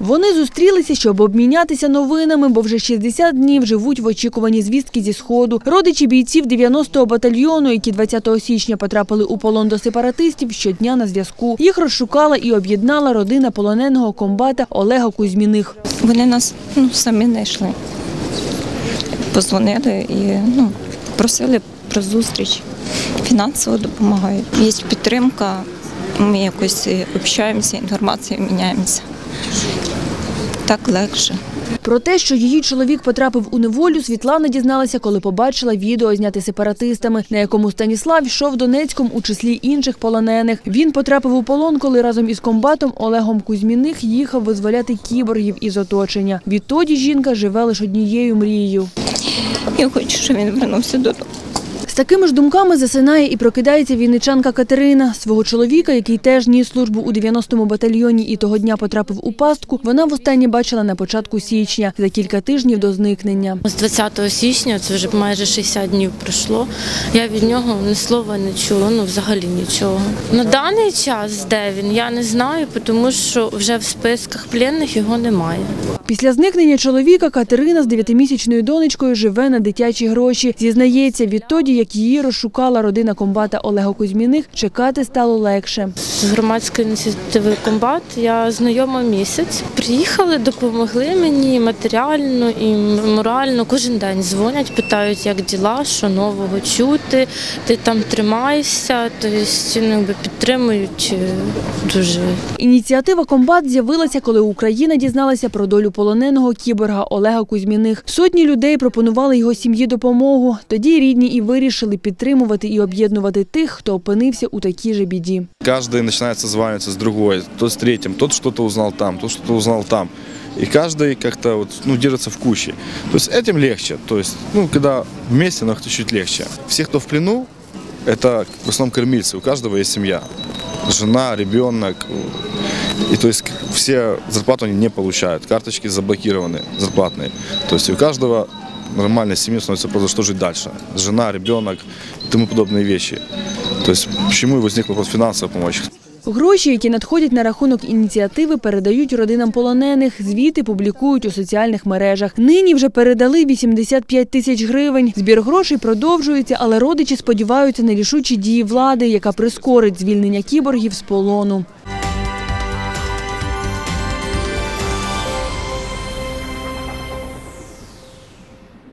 Вони зустрілися, щоб обмінятися новинами, бо вже 60 днів живуть в очікуванні звістки зі сходу. Родичі бійців 90-го батальйону, які 20 січня потрапили у полон до сепаратистів, щодня на зв'язку. Їх розшукала і об'єднала родина полоненого комбата Олега Кузьміних. Вони нас ну, самі знайшли. Позвонили і ну, просили про зустріч. Фінансово допомагають. Є підтримка, ми якось е, общаємося, інформацією міняємося. Так легше. Про те, що її чоловік потрапив у неволю, Світлана дізналася, коли побачила відео, зняте сепаратистами, на якому Станіслав йшов Донецьком у числі інших полонених. Він потрапив у полон, коли разом із комбатом Олегом Кузьміних їхав визволяти кіборгів із оточення. Відтоді жінка живе лише однією мрією. Я хочу, щоб він вернувся додому. З такими ж думками засинає і прокидається вінничанка Катерина. Свого чоловіка, який теж ніс службу у 90-му батальйоні і того дня потрапив у пастку, вона востаннє бачила на початку січня, за кілька тижнів до зникнення. З 20 січня, це вже майже 60 днів пройшло. Я від нього ні слова не чула, ну взагалі нічого. На даний час, де він, я не знаю, тому що вже в списках пленних його немає. Після зникнення чоловіка Катерина з дев'ятимісячною донечкою живе на дитячі гроші. Зізнається, відтоді, як її розшукала родина комбата Олега Кузьміних, чекати стало легше. З громадської ініціативи комбат я знайома місяць. Приїхали, допомогли мені матеріально і морально. Кожен день дзвонять, питають, як діла, що нового чути, ти там тримаєшся, тобто ну, підтримують е, дуже. Ініціатива комбат з'явилася, коли Україна дізналася про долю полоненого кіборга Олега Кузьміних. Сотні людей пропонували його сім'ї допомогу. Тоді рідні і вирішили підтримувати і об'єднувати тих, хто опинився у такій же біді. Каждый начинает созваниваться с другой, тот с третьим, тот что-то узнал там, тот что-то узнал там. И каждый как-то вот, ну, держится в куче. То есть этим легче. То есть, ну, когда вместе, но это чуть легче. Все, кто в плену, это в основном кормильцы. У каждого есть семья. Жена, ребенок. И то есть все зарплату они не получают. Карточки заблокированы, зарплатные. То есть у каждого нормальной семьи становится просто что жить дальше. Жена, ребенок и тому подобные вещи. То есть почему и возник вопрос финансовой помощи. Гроші, які надходять на рахунок ініціативи, передають родинам полонених. Звіти публікують у соціальних мережах. Нині вже передали 85 тисяч гривень. Збір грошей продовжується, але родичі сподіваються на рішучі дії влади, яка прискорить звільнення кіборгів з полону.